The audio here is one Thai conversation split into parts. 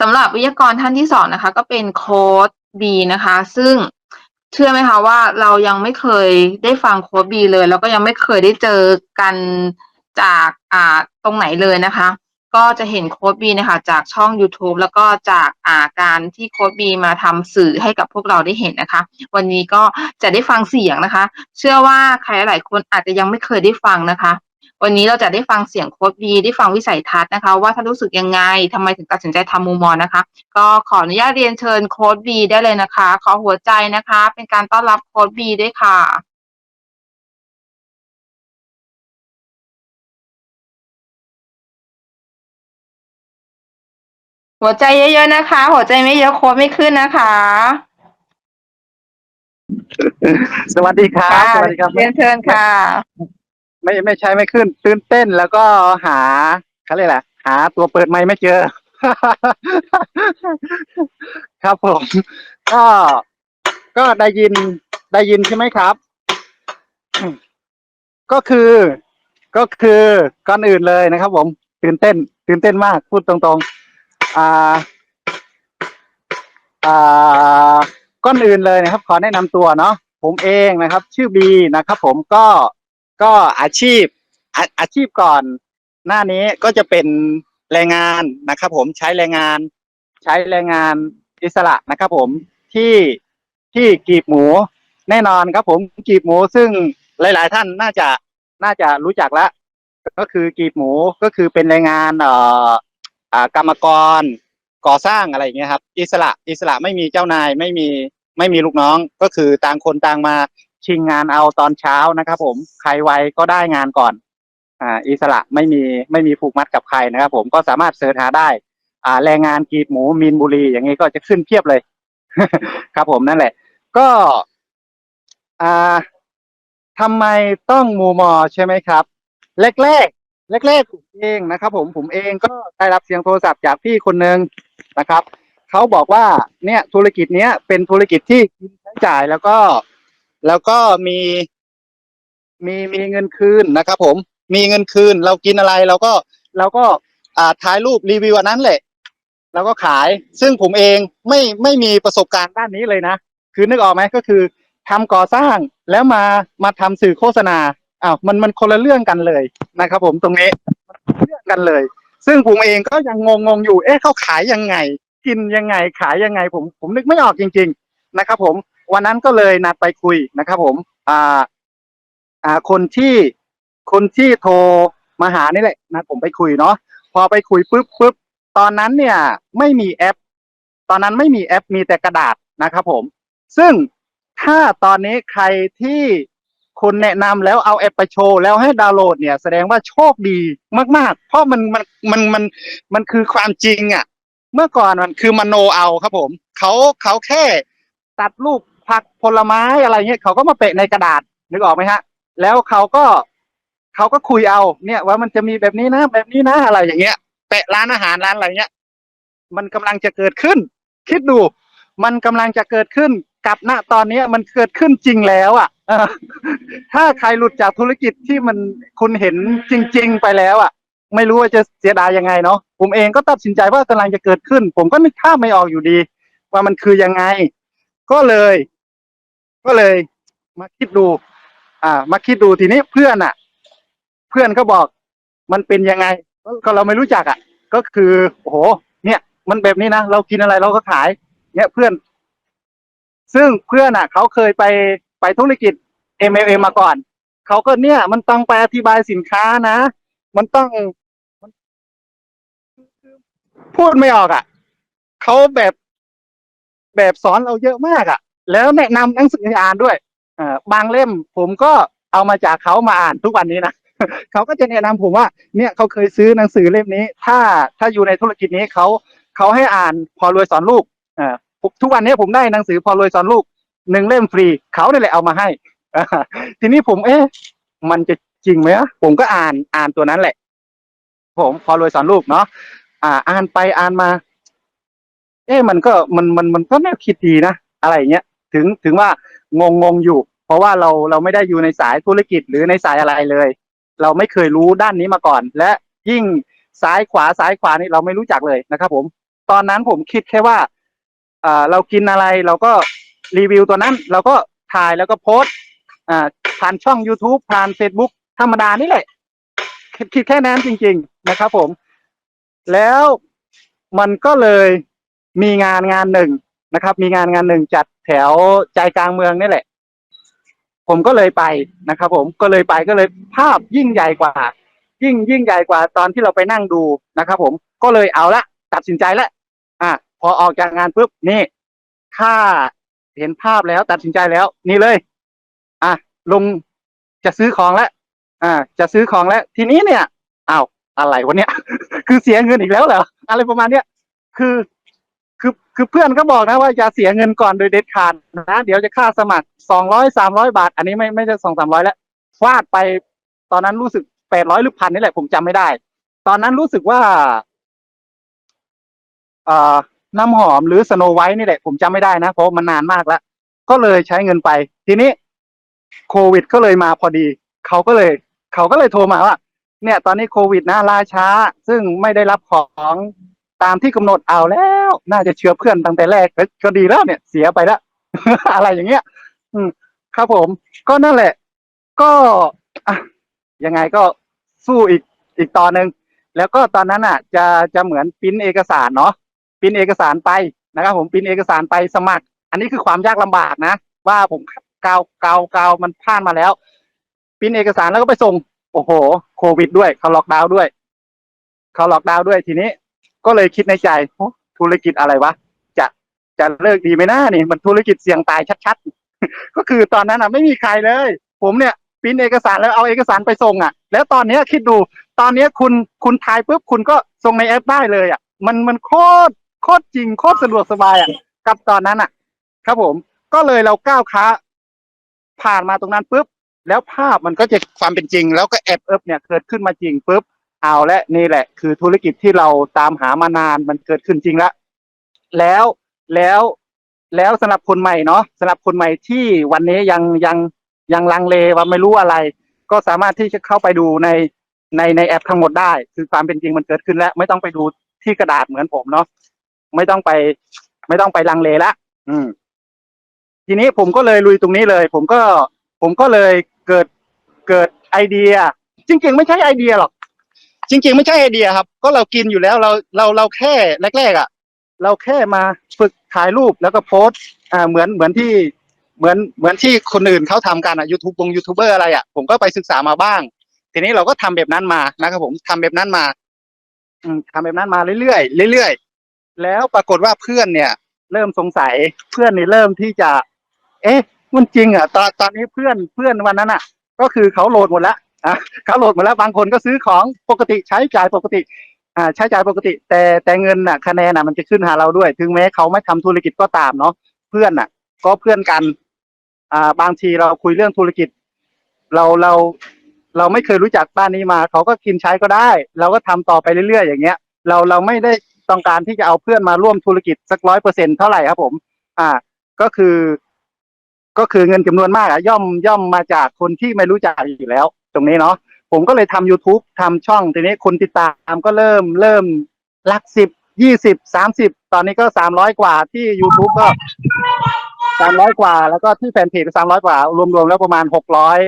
สำหรับวิทยากรท่านที่สองนะคะ ก็เป็นโค้ด B นะคะ ซึ่งเชื่อไหมคะว่าเรายังไม่เคยได้ฟังโค้ด B เลย แล้วก็ยังไม่เคยได้เจอกันจากอ่าตรงไหนเลยนะคะ ก็จะเห็นโค้ด B นะคะจากช่องยูทูบแล้วก็จากอ่าการที่โค้ด B มาทำสื่อให้กับพวกเราได้เห็นนะคะ วันนี้ก็จะได้ฟังเสียงนะคะ เชื่อว่าใครหลายคนอาจจะยังไม่เคยได้ฟังนะคะ วันนี้เราจะได้ฟังเสียงโค้ด B ได้ฟังวิสัยทัศน์นะคะ ว่าท่านรู้สึกยังไงทำไมถึงตัดสินใจทำมูมอนะคะ ก็ขออนุญาตเรียนเชิญโค้ด B ได้เลยนะคะ ขอหัวใจนะคะ เป็นการต้อนรับโค้ด B ด้วยค่ะหัวใจเยอะๆนะคะ หัวใจไม่เยอะโค้ดไม่ขึ้นนะคะ สวัสดีครับค่ะสวัสดีครับเรียนเชิญค่ะ ไม่ไม่ใช่ไม่ขึ้น ตื่นเต้นแล้วก็หาเขาเรียกอะไรหาตัวเปิดไมค์ไม่เจอ ครับผม ก็ก็ได้ยินได้ยินใช่ไหมครับ ก็คือ ก็คือก่อนอื่นเลยนะครับ ผม ตื่นเต้น ตื่นเต้นมาก พูดตรงๆ อ่า อ่าก่อนอื่นเลยนะครับ ขอแนะนำตัวเนาะผมเองนะครับ ชื่อบีนะครับ ผมก็ ก็อาชีพอาอาชีพก่อนหน้านี้ก็จะเป็นแรงงานนะครับ ผมใช้แรงงาน ใช้แรงงานอิสระนะครับ ผมที่ที่กีบหมูแน่นอนครับ ผมกีบหมูซึ่งหลาย ๆ ท่านน่าจะน่าจะรู้จักแล้วก็คือกีบหมูก็คือเป็นแรงงานเอ่ออ่ากรรมกรก่อสร้างอะไรอย่างเงี้ยครับ อิสระอิสระไม่มีเจ้านายไม่มีไม่มีลูกน้องก็คือต่างคนต่างมา ชิงงานเอาตอนเช้านะครับ ผมใครไวก็ได้งานก่อน อ่า อิสระไม่มีไม่มีผูกมัดกับใครนะครับ ผมก็สามารถเสิร์ชหาได้ อ่า แรงงานกีดหมูมีนบุรีอย่างนี้ก็จะขึ้นเพียบเลย ครับ ผมนั่นแหละ ก็ อ่าทำไมต้องมูมอใช่ไหมครับแรกแรกแรกแรกๆผมเองนะครับ ผมผมเองก็ได้รับเสียงโทรศัพท์จากพี่คนหนึ่งนะครับเขาบอกว่าเนี่ยธุรกิจเนี้ยเป็นธุรกิจที่กินใช้จ่ายแล้วก็ แล้วก็มีมีมีเงินคืนนะครับผม มีเงินคืน เรากินอะไรเราก็เราก็อ่าถ่ายรูปรีวิวอันนั้นแหละ แล้วก็ขาย ซึ่งผมเองไม่ไม่มีประสบการณ์ด้านนี้เลยนะ คือนึกออกไหมก็คือทำก่อสร้างแล้วมามาทำสื่อโฆษณาอ้าวมันมันคนละเรื่องกันเลยนะครับ ผมตรงนี้มันเรื่องกันเลย ซึ่งผมเองก็ยังงงงอยู่ เอ๊ะเขาขายยังไง กินยังไงขายยังไงผมผมนึกไม่ออกจริง ๆ นะครับ ผม วันนั้นก็เลยนัดไปคุยนะครับ ผม อ่า อ่า คนที่คนที่โทรมาหานี่แหละนะผมไปคุยเนาะพอไปคุยปุ๊บปุ๊บตอนนั้นเนี่ย ไม่มีแอป ตอนนั้นไม่มีแอปมีแต่กระดาษนะครับ ผม ซึ่งถ้าตอนนี้ใครที่คุณแนะนำแล้วเอาแอปไปโชว์แล้วให้ดาวน์โหลดเนี่ย แสดงว่าโชคดีมาก ๆ เพราะมันมันมันมันมันคือความจริงอะ่ะ เมื่อก่อนมันคือมโนเอาครับผมเขาเขาแค่ตัดรูป ผักผลไม้อะไรเงี้ยเขาก็มาเปะในกระดาษนึกออกไหมฮะ แล้วเขาก็เขาก็คุยเอาเนี่ย ว่ามันจะมีแบบนี้นะ แบบนี้นะอะไรอย่างเงี้ยแปะร้านอาหารร้านอะไรเงี้ย มันกำลังจะเกิดขึ้น คิดดู มันกำลังจะเกิดขึ้นกับณตอนนี้มันเกิดขึ้นจริงแล้วอะถ้าใครหลุดจากธุรกิจที่มันคุณเห็นจริง ๆ ไปแล้วอะ ไม่รู้ว่าจะเสียดายยังไงเนาะผมเองก็ตัดสินใจว่ากำลังจะเกิดขึ้น ผมก็นึกภาพไม่ออกอยู่ดี ว่ามันคือยังไง ก็เลย ก็เลยมาคิดดู อ่า มาคิดดูทีนี้เพื่อนอะ เพื่อนก็บอกมันเป็นยังไงก็เราไม่รู้จักอะ ก็คือโอ้โห เนี่ย มันแบบนี้นะเรากินอะไรเราก็ขาย เนี่ยเพื่อน ซึ่งเพื่อนอะ เขาเคยไปไปธุรกิจ MLM มาก่อน เขาก็เนี่ย มันต้องไปอธิบายสินค้านะ มันต้องพูดไม่ออกอะเขาแบบแบบสอนเราเยอะมากอะ แล้วแนะนำหนังสือให้อ่านด้วยเอ่อบางเล่มผมก็เอามาจากเขามาอ่านทุกวันนี้นะเขาก็จะแนะนำผมว่าเนี่ยเขาเคยซื้อหนังสือเล่มนี้ ถ้าถ้าอยู่ในธุรกิจนี้เขาเขาให้อ่านพอรวยสอนลูกอ่อผมทุกวันนี้ผมได้หนังสือพอรวยสอนลูกหนึ่งเล่มฟรีเขาเนี่ยแหละเอามาให้ทีนี้ผมเอ๊ะมันจะจริงไหมอะผมก็อ่านอ่านตัวนั้นแหละ ผมพอรวยสอนลูกเนาะอ่า อ่านไปอ่านมา เอ๊ะมันก็มันมันมันก็แนวคิดดีนะอะไรเงี้ย ถึงถึงว่างงงงอยู่ เพราะว่าเราเราไม่ได้อยู่ในสายธุรกิจหรือในสายอะไรเลย เราไม่เคยรู้ด้านนี้มาก่อน และยิ่งซ้ายขวาซ้ายขวานี่เราไม่รู้จักเลยนะครับ ผม ตอนนั้นผมคิดแค่ว่าอ่าเรากินอะไรเราก็รีวิวตัวนั้น เราก็ถ่ายแล้วก็โพสอ่าผ่านช่อง YouTube ผ่าน Facebook ธรรมดานี่แหละ คิดคิดแค่นั้นจริง ๆ นะครับ ผม แล้วมันก็เลยมีงานงานหนึ่งนะครับ มีงานงานหนึ่งจัด แถวใจกลางเมืองนี่แหละ ผมก็เลยไปนะครับ ผมก็เลยไปก็เลยภาพยิ่งใหญ่กว่า ยิ่งยิ่งใหญ่กว่าตอนที่เราไปนั่งดูนะครับ ผมก็เลยเอาละตัดสินใจล้วอะพอออกจากงานปุ๊บนี่ถ้าเห็นภาพแล้วตัดสินใจแล้ว นี่เลย อะลงจะซื้อของแล้วอ่า จะซื้อของแล้ว ทีนี้เนี่ยอ้าวอะไรวะเนี่ย คือเสียเงินอีกแล้วเหรออะไรประมาณเนี้ยคือ คือคือเพื่อนก็บอกนะว่าจะเสียเงินก่อนโดยเด็ดขาดนะเดี๋ยวจะค่าสมัครสองร้อยสามร้อยบาท อันนี้ไม่ไม่ใช่สองสามร้อยแล้วฟาดไปตอนนั้นรู้สึกแปดร้อยหรือพันนี่แหละผมจำไม่ได้ ตอนนั้นรู้สึกว่าเอ่อน้ำหอมหรือสโนไวท์นี่แหละผมจำไม่ได้นะ เพราะมันนานมากแล้ว ก็เลยใช้เงินไป ทีนี้โควิดก็เลยมาพอดี เขาก็เลยเขาก็เลยโทรมาว่า เนี่ย ตอนนี้โควิดนะล่าช้า ซึ่งไม่ได้รับของ ตามที่กำหนดเอาแล้ว น่าจะเชื้อเพื่อนตั้งแต่แรกก็ดีแล้วเนี่ย เสียไปแล้ว อะไรอย่างเงี้ย อืม ครับผม ก็นั่นแหละ ก็อะยังไงก็สู้อีกอีกตอนหนึ่งแล้วก็ตอนนั้นอะ จะจะเหมือนปิ้นเอกสารเนาะปิ้นเอกสารไปนะครับ ผมปิ้นเอกสารไปสมัคร อันนี้คือความยากลำบากนะว่าผมกาวกาวกาวมันผ่านมาแล้วปิ้นเอกสารแล้วก็ไปส่ง โอ้โห โควิดด้วยเขาล็อกดาวน์ด้วยเขาล็อกดาวน์ด้วยทีนี้ ก็เลยคิดในใจโอ้ธุรกิจอะไรวะจะจะเลิกดีไหมนะนี่ มันธุรกิจเสี่ยงตายชัดๆ ก็คือตอนนั้นอะไม่มีใครเลย ผมเนี่ยปริ้นเอกสารแล้วเอาเอกสารไปส่งอะ แล้วตอนเนี้ยคิดดู ตอนเนี้ยคุณคุณทายปุ๊บคุณก็ส่งในแอปได้เลยอะ มันมันโคตรโคตรจริงโคตรสะดวกสบายอะกับตอนนั้นอะ ครับผมก็เลยเราก้าวค้า ผ่านมาตรงนั้นปุ๊บแล้วภาพมันก็จะความเป็นจริง แล้วก็แอปเอิบเนี่ยเกิดขึ้นมาจริงปุ๊บ เอาและนี่แหละ คือธุรกิจที่เราตามหามานานมันเกิดขึ้นจริงแล้วแล้วแล้วแล้วสำหรับคนใหม่เนาะสำหรับคนใหม่ที่วันนี้ยังยังยังลังเลว่าไม่รู้อะไร ก็สามารถที่จะเข้าไปดูในในในแอปทั้งหมดได้ คือความเป็นจริงมันเกิดขึ้นแล้ว ไม่ต้องไปดูที่กระดาษเหมือนผมเนาะไม่ต้องไป ไม่ต้องไปลังเลละอืม ทีนี้ผมก็เลยลุยตรงนี้เลย ผมก็ ผมก็เลยเกิดเกิดไอเดีย จริงๆ ไม่ใช่ไอเดียหรอก จริง ๆ ไม่ใช่ไอเดียครับ ก็เรากินอยู่แล้วเราเราเราแค่แรกๆอะ เราแค่มาฝึกถ่ายรูปแล้วก็โพสต์อ่าเหมือนเหมือนที่เหมือนเหมือนที่คนอื่นเขาทำกันอะยูทูบวงยูทูบเบอร์อะไรอะผมก็ไปศึกษามาบ้าง ทีนี้เราก็ทำแบบนั้นมานะครับผมทำแบบนั้นมาอืมทำแบบนั้นมาเรื่อยๆเรื่อยๆแล้วปรากฏว่าเพื่อนเนี่ย เริ่มสงสัยเพื่อนนี่เริ่มที่จะ เอ๊ะมันจริงอะตอนตอนนี้เพื่อนเพื่อนวันนั้นอะ ก็คือเขาโหลดหมดแล้ว อะเขาโหลดมดแล้วบางคนก็ซื้อของปกติใช้จ่ายปกติอ่าใช้จ่ายปกติ แต่แต่เงินน่ะคะแนนน่ะมันจะขึ้นหาเราด้วย ถึงแม้เขาไม่ทำธุรกิจก็ตามเนาะเพื่อนน่ะ ก็เพื่อนกัน อ่าบางทีเราคุยเรื่องธุรกิจ เราเราเราไม่เคยรู้จักบ้านนี้มา เขาก็กินใช้ก็ได้ เราก็ทำต่อไปเรื่อยๆอย่างเงี้ย เราเราไม่ได้ต้องการที่จะเอาเพื่อนมาร่วมธุรกิจสักร้อยเปอร์เซ็นเท่าไหร่ครับผม อ่า ก็คือ ก็คือเงินจำนวนมากอะย่อมย่อมมาจากคนที่ไม่รู้จักอยู่แล้ว ตรงนี้เนาะผมก็เลยทำ youtube ทำช่องทีนี้คนติดตามก็เริ่มเริ่มหลักสิบยี่สิบสามสิบตอนนี้ก็สามร้อยกว่าที่ youtube ก็สามร้อยกว่า แล้วก็ที่แฟนเพจก็สามร้อยกว่ารวมๆแล้วประมาณหกร้อย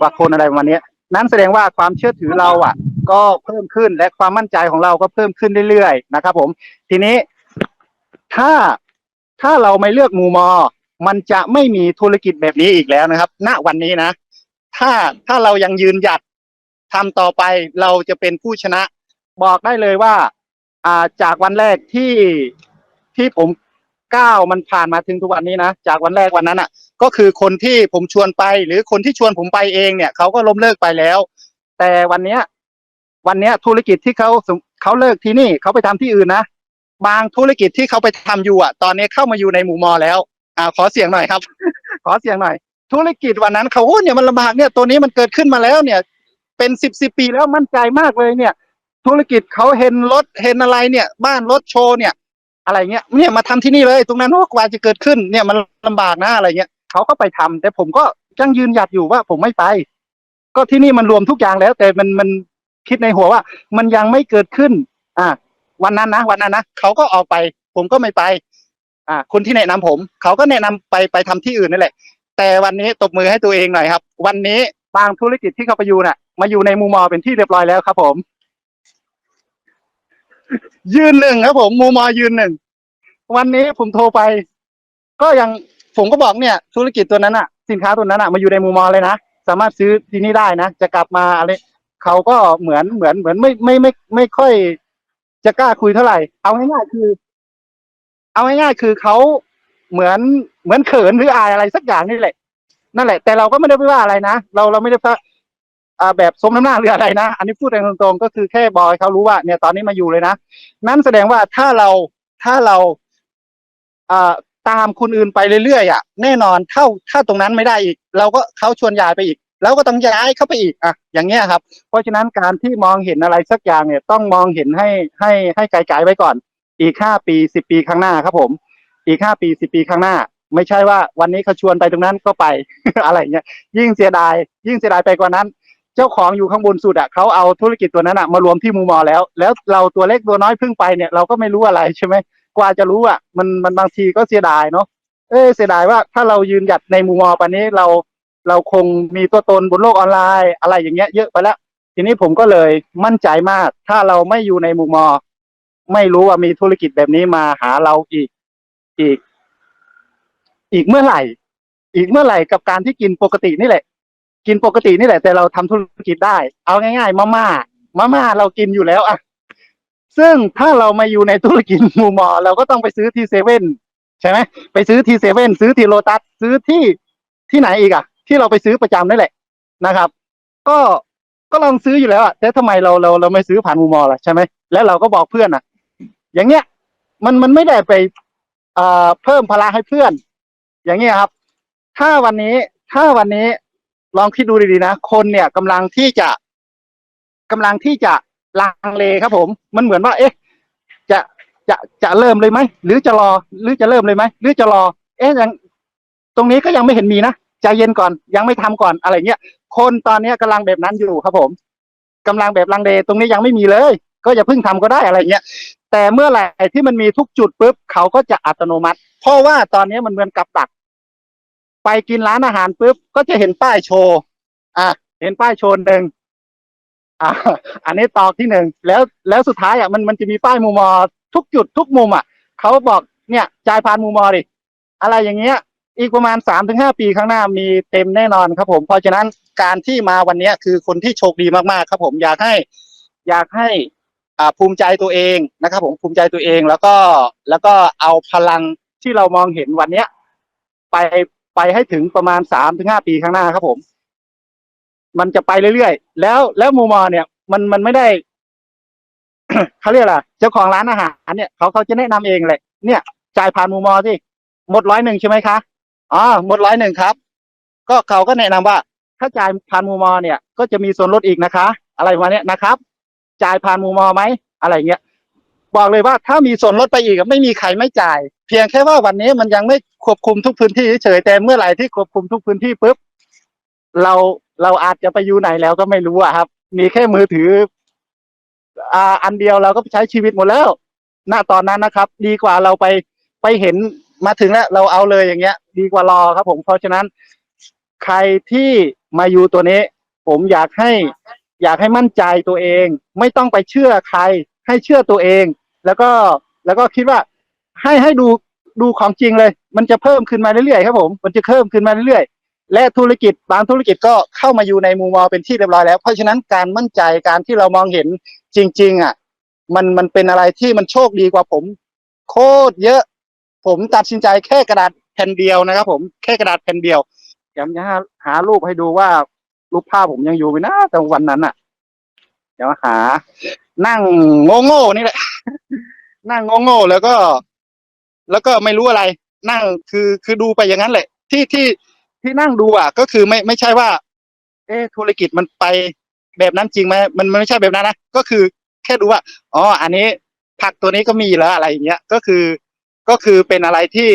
กว่าคนอะไรประมาณนี้นั้นแสดงว่าความเชื่อถือเราอะ ก็เพิ่มขึ้นและความมั่นใจของเราก็เพิ่มขึ้นเรื่อยๆนะครับ ผม ทีนี้ถ้าถ้าเราไม่เลือกมูมอ มันจะไม่มีธุรกิจแบบนี้อีกแล้วนะครับ ณวันนี้นะ ถ้าถ้าเรายังยืนหยัดทำต่อไปเราจะเป็นผู้ชนะ บอกได้เลยว่า อ่าจากวันแรกที่ที่ผมก้าวมันผ่านมาถึงทุกวันนี้นะจากวันแรกวันนั้นอะ ก็คือคนที่ผมชวนไป หรือคนที่ชวนผมไปเองเนี่ยเขาก็ล้มเลิกไปแล้ว แต่วันเนี้ย วันเนี้ยธุรกิจที่เขาเขาเลิกที่นี่เขาไปทำที่อื่นนะบางธุรกิจที่เขาไปทำอยู่อะ ตอนนี้เข้ามาอยู่ในหมู่มอแล้ว อ่า ขอเสียงหน่อยครับ ขอเสียงหน่อย ธุรกิจวันนั้นเขาโอ้เนี่ยมันลำบากเนี่ยตัวนี้มันเกิดขึ้นมาแล้วเนี่ย เป็นสิบสิบปีแล้วมั่นใจมากเลยเนี่ย ธุรกิจเขาเห็นรถเห็นอะไรเนี่ย บ้านรถโชว์เนี่ย อะไรเงี้ยเนี่ยมาทำที่นี่เลยตรงนั้นโอ้กว่าจะเกิดขึ้นเนี่ยมันลำบากนะอะไรเงี้ยเขาก็ไปทำแต่ผมก็ยังยืนหยัดอยู่ว่าผมไม่ไป ก็ที่นี่มันรวมทุกอย่างแล้ว แต่มันมันคิดในหัวว่า มันยังไม่เกิดขึ้น อะวันนั้นนะวันนั้นนะเขาก็ออกไป ผมก็ไม่ไป อ่า คนที่แนะนำผม เขาก็แนะนำไปไปทำที่อื่นนั่นแหละ แต่วันนี้ตบมือให้ตัวเองหน่อยครับ วันนี้บางธุรกิจที่เขาไปอยู่น่ะ มาอยู่ในมูมอเป็นที่เรียบร้อยแล้วครับผม ยืนหนึ่งครับ ผมมูมอยืนหนึ่งวันนี้ผมโทรไป ก็ยังผมก็บอกเนี่ย ธุรกิจตัวนั้นอะสินค้าตัวนั้นอะมาอยู่ในมูมอเลยนะสามารถซื้อที่นี่ได้นะจะกลับมาอะไรเขาก็เหมือนเหมือนเหมือนไม่ไม่ไม่ ไม่ค่อย จะกล้าคุยเท่าไหร่ เอาง่ายๆคือ เอาง่ายๆคือเขา เหมือนเหมือนเขินหรืออายอะไรสักอย่างนี่แหละ นั่นแหละ แต่เราก็ไม่ได้ไปว่าอะไรนะเราเราไม่ได้ว่าอ่าแบบสมน้ำหน้าหรืออะไรนะอันนี้พูดตรงๆก็คือแค่บอยเขารู้ว่าเนี่ยตอนนี้มาอยู่เลยนะนั่นแสดงว่าถ้าเราถ้าเราอ่าตามคนอื่นไปเรื่อยๆอะแน่นอนถ้าถ้าตรงนั้นไม่ได้อีก เราก็เขาชวนย้ายไปอีกเราก็ต้องย้ายเข้าไปอีกอะอย่างเงี้ยครับ เพราะฉะนั้นการที่มองเห็นอะไรสักอย่างเนี่ย ต้องมองเห็นให้ให้ให้ไกลๆไว้ก่อน อีกห้าปีสิบปีข้างหน้าครับผม อีกห้าปีสิบปีข้างหน้า ไม่ใช่ว่าวันนี้เขาชวนไปตรงนั้นก็ไป อะไรเงี้ยยิ่งเสียดาย ยิ่งเสียดายไปกว่านั้น เจ้าของอยู่ข้างบนสุดอะเขาเอาธุรกิจตัวนั้นอะมารวมที่มูมอแล้ว แล้วเราตัวเล็กตัวน้อยเพิ่งไปเนี่ยเราก็ไม่รู้อะไรใช่ไหมกว่าจะรู้อะมันมันบางทีก็เสียดายเนาะเออเสียดายว่าถ้าเรายืนหยัดในมูมอปานนี้เราเราคงมีตัวตนบนโลกออนไลน์อะไรอย่างเงี้ยเยอะไปแล้วทีนี้ผมก็เลยมั่นใจมาก ถ้าเราไม่อยู่ในมุมมอ ไม่รู้ว่ามีธุรกิจแบบนี้มาหาเราอีก อีก อีกเมื่อไหร่ อีกเมื่อไหร่กับการที่กินปกตินี่แหละ กินปกตินี่แหละ แต่เราทำธุรกิจได้ เอาง่าย ๆ มาม่ามาม่าเรากินอยู่แล้วอะซึ่งถ้าเรามาอยู่ในธุรกิจมูมอ เราก็ต้องไปซื้อที่เซเว่นใช่ไหมไปซื้อที่เซเว่นซื้อที่โลตัสซื้อที่ที่ไหนอีกอะที่เราไปซื้อประจำนั่นแหละนะครับ ก็ก็ลองซื้ออยู่แล้วอะแต่ทำไมเราเราเราไม่ซื้อผ่านมูมอล่ะใช่ไหมแล้วเราก็บอกเพื่อนอะอย่างเงี้ย มันมันไม่ได้ไป เอ่อเพิ่มพลังให้เพื่อน อย่างเงี้ยครับ ถ้าวันนี้ถ้าวันนี้ลองคิดดูดีๆนะ คนเนี่ยกำลังที่จะกำลังที่จะลังเลครับ ผม มันเหมือนว่า เอ๊ะ จะจะจะเริ่มเลยไหมหรือจะรอ หรือจะเริ่มเลยไหมหรือจะรอ เอ๊ะยังตรงนี้ก็ยังไม่เห็นมีนะใจเย็นก่อนยังไม่ทำก่อนอะไรเงี้ยคนตอนเนี้ยกำลังแบบนั้นอยู่ครับผมกำลังแบบลังเลตรงนี้ยังไม่มีเลย ก็อย่าเพิ่งทำก็ได้อะไรเงี้ยแต่เมื่อไหร่ที่มันมีทุกจุดปุ๊บเขาก็จะอัตโนมัติ เพราะว่าตอนนี้มันเหมือนกับดัก ไปกินร้านอาหารปุ๊บก็จะเห็นป้ายโชว์อะเห็นป้ายโชว์หนึ่งอะอันนี้ตอกที่หนึ่งแล้วแล้วสุดท้ายอะมันมันจะมีป้ายมูมอทุกจุดทุกมุมอะเขาบอกเนี่ยจ่ายผ่านมูมอดิอะไรอย่างเงี้ย อีกประมาณสามถึงห้าปีข้างหน้ามีเต็มแน่นอนครับ ผมเพราะฉะนั้นการที่มาวันนี้คือคนที่โชคดีมากๆครับ ผมอยากให้ อยากให้ ภูมิใจตัวเองนะครับ ผมภูมิใจตัวเองแล้วก็แล้วก็เอาพลังที่เรามองเห็นวันเนี้ย ไปไปให้ถึงประมาณสามถึงห้าปีข้างหน้าครับ ผม มันจะไปเรื่อยๆแล้วแล้วมูมอเนี่ย มันมันไม่ได้เขาเรียกอะไรเจ้าของร้านอาหารเนี่ยเขาเขาจะแนะนำเองเลยเนี่ยจ่ายผ่านมูมอสิหมดร้อยหนึ่งใช่ไหมคะอ๋อหมดร้อยหนึ่งครับ ก็เขาก็แนะนำว่า ถ้าจ่ายผ่านมูมอเนี่ย ก็จะมีส่วนลดอีกนะคะ อะไรประมาณเนี้ยนะครับ จ่ายผ่านมูมอไหมอะไรเงี้ยบอกเลยว่าถ้ามีส่วนลดไปอีกไม่มีใครไม่จ่าย เพียงแค่ว่าวันนี้มันยังไม่ควบคุมทุกพื้นที่เฉยแต่เมื่อไหร่ที่ควบคุมทุกพื้นที่ปุ๊บเราเราอาจจะไปอยู่ไหนแล้วก็ไม่รู้อะครับ มีแค่มือถือ อ่า อันเดียวเราก็ใช้ชีวิตหมดแล้วณตอนนั้นนะครับ ดีกว่าเราไปไปเห็นมาถึงแล้ว เราเอาเลยอย่างเงี้ย ดีกว่ารอครับ ผมเพราะฉะนั้น ใครที่มาอยู่ตัวนี้ ผมอยากให้ อยากให้มั่นใจตัวเอง ไม่ต้องไปเชื่อใคร ให้เชื่อตัวเอง แล้วก็แล้วก็คิดว่าให้ให้ดูดูของจริงเลย มันจะเพิ่มขึ้นมาเรื่อยๆครับผมมันจะเพิ่มขึ้นมาเรื่อยๆ และธุรกิจบางธุรกิจก็เข้ามาอยู่ในมุมมองเป็นที่เรียบร้อยแล้ว เพราะฉะนั้นการมั่นใจการที่เรามองเห็นจริง ๆ อะ มันมันเป็นอะไรที่มันโชคดีกว่าผม โคตรเยอะ ผมตัดสินใจแค่กระดาษแผ่นเดียวนะครับ ผมแค่กระดาษแผ่นเดียวเดี๋ยวจะหาหารูปให้ดูว่า รูปภาพผมยังอยู่ไหมนะแต่วันนั้นอะ เดี๋ยวหา นั่งโง่ๆนี่แหละ นั่งโง่ๆแล้วก็ แล้วก็ไม่รู้อะไร นั่งคือคือดูไปอย่างนั้นแหละ ที่ที่ที่นั่งดูอะ ก็คือไม่ไม่ใช่ว่า เอ๊ธุรกิจมันไปแบบนั้นจริงไหมมันมันไม่ใช่แบบนั้นนะก็คือแค่ดูว่าอ๋ออันนี้ผักตัวนี้ก็มีแล้วอะไรอย่างเงี้ย ก็คือก็คือเป็นอะไรที่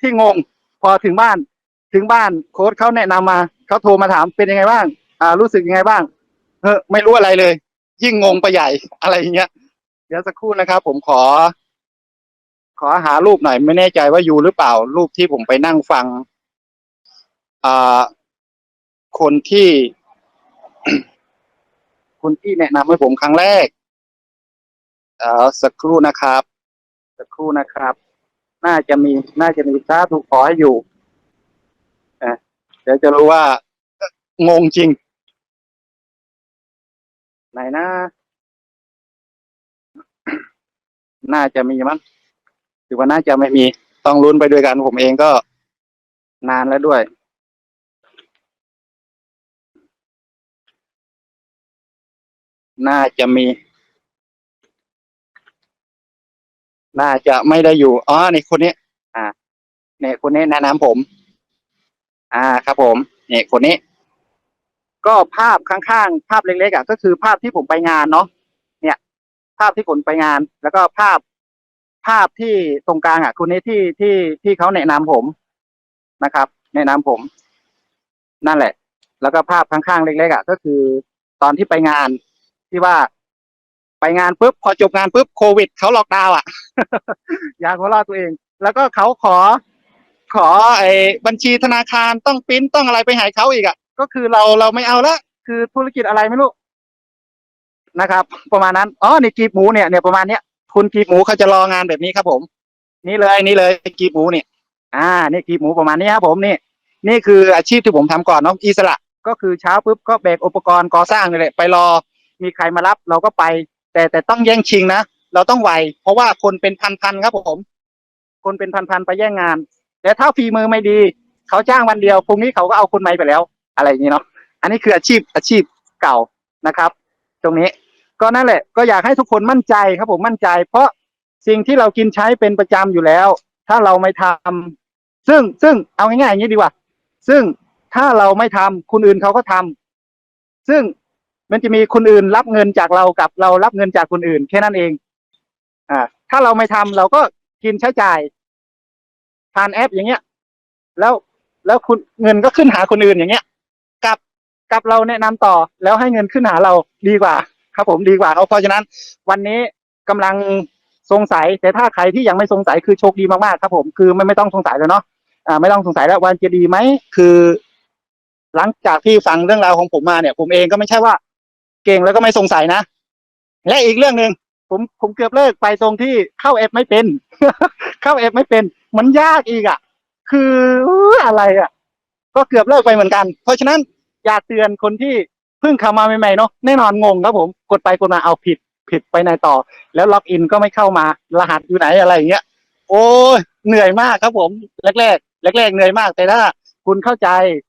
ที่งง พอถึงบ้าน ถึงบ้านโค้ชเขาแนะนำมา เขาโทรมาถามเป็นยังไงบ้าง อ่า รู้สึกยังไงบ้างเออไม่รู้อะไรเลย ยิ่งงงไปใหญ่อะไรอย่างเงี้ย เดี๋ยวสักครู่นะครับ ผมขอ ขอหารูปหน่อยไม่แน่ใจว่าอยู่หรือเปล่า รูปที่ผมไปนั่งฟัง อ่า คนที่ คนที่แนะนำให้ผมครั้งแรกเอ่อสักครู่นะครับ สักครู่นะครับ น่าจะมี น่าจะมีสาถูกขอให้อยู่ ดี๋ยวจะรู้ว่างงจริง ไหนนะ น่าจะมีมั้งหรือว่าน่าจะไม่มี ต้องลุ้นไปด้วยกันผมเองก็นานแล้วด้วยน่าจะมี น่าจะไม่ได้อยู่ อ๋อ ในคนนี้ อ่าเนี่ยคนนี้แนะนำผม อ่าครับผมเนี่ยคนนี้ ก็ภาพข้างๆ ภาพเล็กๆอะก็คือภาพที่ผมไปงานเนาะเนี่ย ภาพที่ผมไปงาน แล้วก็ภาพภาพที่ตรงกลางอะ คนนี้ที่ที่ที่เขาแนะนำผมนะครับ แนะนำผม นั่นแหละ แล้วก็ภาพข้างๆเล็กๆอะก็คือตอนที่ไปงานที่ว่าไปงานปุ๊บพอจบงานปุ๊บโควิดเขาล็อกดาวน์อะ อยากหัวเราะตัวเอง แล้วก็เขาขอ ขอไอ้บัญชีธนาคารต้องปริ้นต้องอะไรไปหายเขาอีกอะ ก็คือเราเราไม่เอาละคือธุรกิจอะไรไม่รู้นะครับ ประมาณนั้นอ๋อในกีบหมูเนี่ยเนี่ยประมาณเนี้ยคุณกีบหมูเขาจะรองานแบบนี้ครับ ผม นี่เลยนี่เลยกีบหมูเนี่ย อ่า นี่กีบหมูประมาณนี้ครับผมนี่ นี่คืออาชีพที่ผมทำก่อนเนาะอิสระ ก็คือเช้าปุ๊บก็แบกอุปกรณ์ก่อสร้างนี่แหละไปรอ มีใครมารับเราก็ไป แต่แต่ต้องแย่งชิงนะเราต้องไวเพราะว่าคนเป็นพันๆครับผม คนเป็นพันๆไปแย่งงาน แต่ถ้าฝีมือไม่ดี เขาจ้างวันเดียวพรุ่งนี้เขาก็เอาคนใหม่ไปแล้ว อะไรอย่างนี้เนาะอันนี้คืออาชีพอาชีพเก่านะครับ ตรงนี้ก็นั่นแหละ ก็อยากให้ทุกคนมั่นใจครับผมมั่นใจ เพราะสิ่งที่เรากินใช้เป็นประจำอยู่แล้ว ถ้าเราไม่ทำซึ่งซึ่งเอาง่ายๆอย่างนี้ดีกว่า ซึ่งถ้าเราไม่ทำคนอื่นเขาก็ทำซึ่งมันจะมีคนอื่นรับเงินจากเรากับเรารับเงินจากคนอื่น แค่นั้นเอง อ่า ถ้าเราไม่ทำเราก็กินใช้จ่าย ผ่านแอปอย่างเงี้ย แล้วแล้วคุณเงินก็ขึ้นหาคนอื่นอย่างเงี้ยกับกับเราแนะนำต่อแล้วให้เงินขึ้นหาเราดีกว่า ครับ ผมดีกว่าเอาเพราะฉะนั้น วันนี้กำลังสงสัย แต่ถ้าใครที่ยังไม่สงสัยคือโชคดีมากๆครับ ผมคือไม่ไม่ต้องสงสัยแล้วเนาะอ่าไม่ต้องสงสัยแล้ววันจะดีไหมคือ หลังจากที่ฟังเรื่องราวของผมมาเนี่ย ผมเองก็ไม่ใช่ว่า เก่งแล้วก็ไม่สงสัยนะและอีกเรื่องหนึ่งผมผมเกือบเลิกไปตรงที่เข้าแอปไม่เป็น เข้าแอปไม่เป็น มันยากอีกอะ คืออะไรอะ ก็เกือบเลิกไปเหมือนกัน เพราะฉะนั้นอยากเตือนคนที่เพิ่งเข้ามาใหม่ๆเนาะแน่นอนงงครับผมกดไปกดมาเอาผิดผิดไปไหนต่อ แล้วล็อกอินก็ไม่เข้ามารหัสอยู่ไหนอะไรอย่างเงี้ย โอ้ยเหนื่อยมากครับผม แรกๆแรกๆเหนื่อยมาก แต่ถ้าคุณเข้าใจ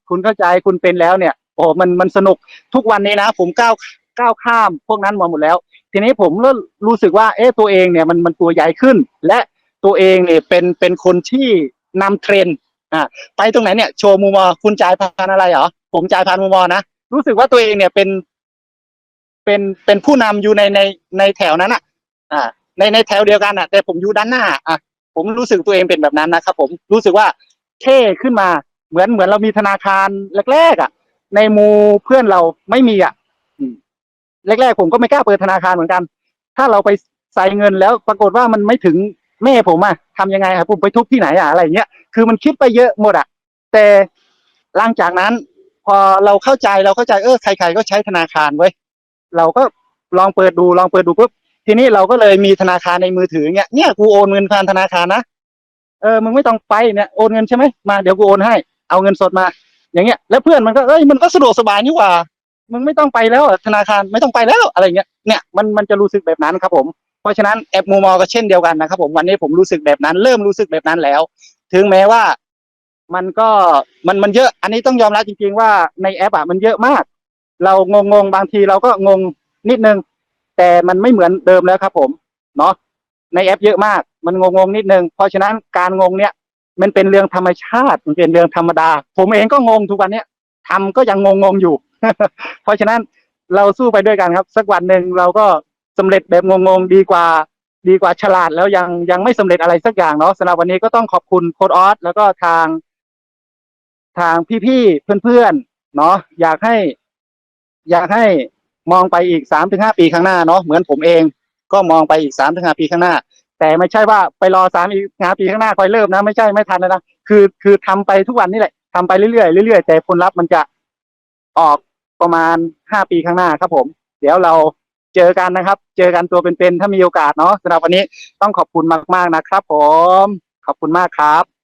คุณเข้าใจคุณเป็นแล้วเนี่ย โอ้มันมันสนุกทุกวันนี้นะ ผมก้าวก้าวข้ามพวกนั้นมาหมดแล้ว ทีนี้ผมเริ่มรู้สึกว่า เอ๊ะตัวเองเนี่ยมันมันตัวใหญ่ขึ้น และ ตัวเองเนี่ยเป็นเป็นคนที่นำเทรนด์อ่าไปตรงไหนเนี่ยโชว์มูมอคุณจ่ายผ่านอะไรเหรอผมจ่ายผ่านมูมอนะรู้สึกว่าตัวเองเนี่ยเป็นเป็นเป็นผู้นำอยู่ในในในแถวนั้นอะ อ่า ในในแถวเดียวกันอะ แต่ผมอยู่ด้านหน้าอะผมรู้สึกตัวเองเป็นแบบนั้นนะครับ ผมรู้สึกว่าเท่ขึ้นมาเหมือนเหมือนเรามีธนาคารแรกๆอะ ในหมูเพื่อนเราไม่มีอะอืมแรกๆผมก็ไม่กล้าเปิดธนาคารเหมือนกัน ถ้าเราไปใส่เงินแล้วปรากฏว่ามันไม่ถึง แม่ผมอะทำยังไงครับผมไปทุบที่ไหนอะอะไรเงี้ยคือมันคิดไปเยอะหมดอะแต่หลังจากนั้น พอเราเข้าใจเราเข้าใจเออใครๆก็ใช้ธนาคารเว้ยเราก็ลองเปิดดูลองเปิดดูปุ๊บทีนี้เราก็เลยมีธนาคารในมือถือเงี้ยเนี่ยกูโอนเงินผ่านธนาคารนะเออมึงไม่ต้องไปเนี่ยโอนเงินใช่ไหมมาเดี๋ยวกูโอนให้ เอาเงินสดมา อย่างเงี้ย แล้วเพื่อนมันก็เอ้ยมันก็สะดวกสบายนี่หว่ามึงไม่ต้องไปแล้วธนาคารไม่ต้องไปแล้วอะไรเงี้ยเนี่ยมันมันจะรู้สึกแบบนั้นครับผม ราะฉะนั้นแอปมูมอก็เช่นเดียวกันนะครับผมวันนี้ผมรู้สึกแบบนั้น เริ่มรู้สึกแบบนั้นแล้ว ถึงแม้ว่ามันก็มันมันเยอะ อันนี้ต้องยอมรับจริง ๆ ว่าในแอปอะมันเยอะมาก เรางงงๆบางทีเราก็งงนิดนึง แต่มันไม่เหมือนเดิมแล้วครับ ผมเนาะในแอปเยอะมาก มันงงงๆนิดนึง เพราะฉะนั้นการงงเนี่ย มันเป็นเรื่องธรรมชาติ มันเป็นเรื่องธรรมดา ผมเองก็งงทุกวันเนี้ยทำก็ยังงงๆอยู่ เพราะฉะนั้นเราสู้ไปด้วยกันครับ สักวันหนึ่งเราก็ สำเร็จแบบงงๆดีกว่า ดีกว่าฉลาดแล้วยังยังไม่สำเร็จอะไรสักอย่างเนาะสำหรับวันนี้ก็ต้องขอบคุณโค้ดออสแล้วก็ทาง ทางพี่ๆเพื่อนๆเนาะอยากให้ อยากให้มองไปอีกสามถึงห้าปีข้างหน้าเนาะเหมือนผมเอง ก็มองไปอีกสามถึงห้าปีข้างหน้า แต่ไม่ใช่ว่าไปรอสามอีกห้าปีข้างหน้าคอยเริ่มนะไม่ใช่ไม่ทันแล้วนะคือคือทำไปทุกวันนี่แหละทำไปเรื่อยๆเรื่อยๆแต่ผลลัพธ์มันจะออกประมาณห้าปีข้างหน้าครับผม เดี๋ยวเรา เจอกันนะครับ เจอกันตัวเป็นๆถ้ามีโอกาสเนาะสำหรับวันนี้ต้องขอบคุณมากๆนะครับ ผม ขอบคุณมากครับ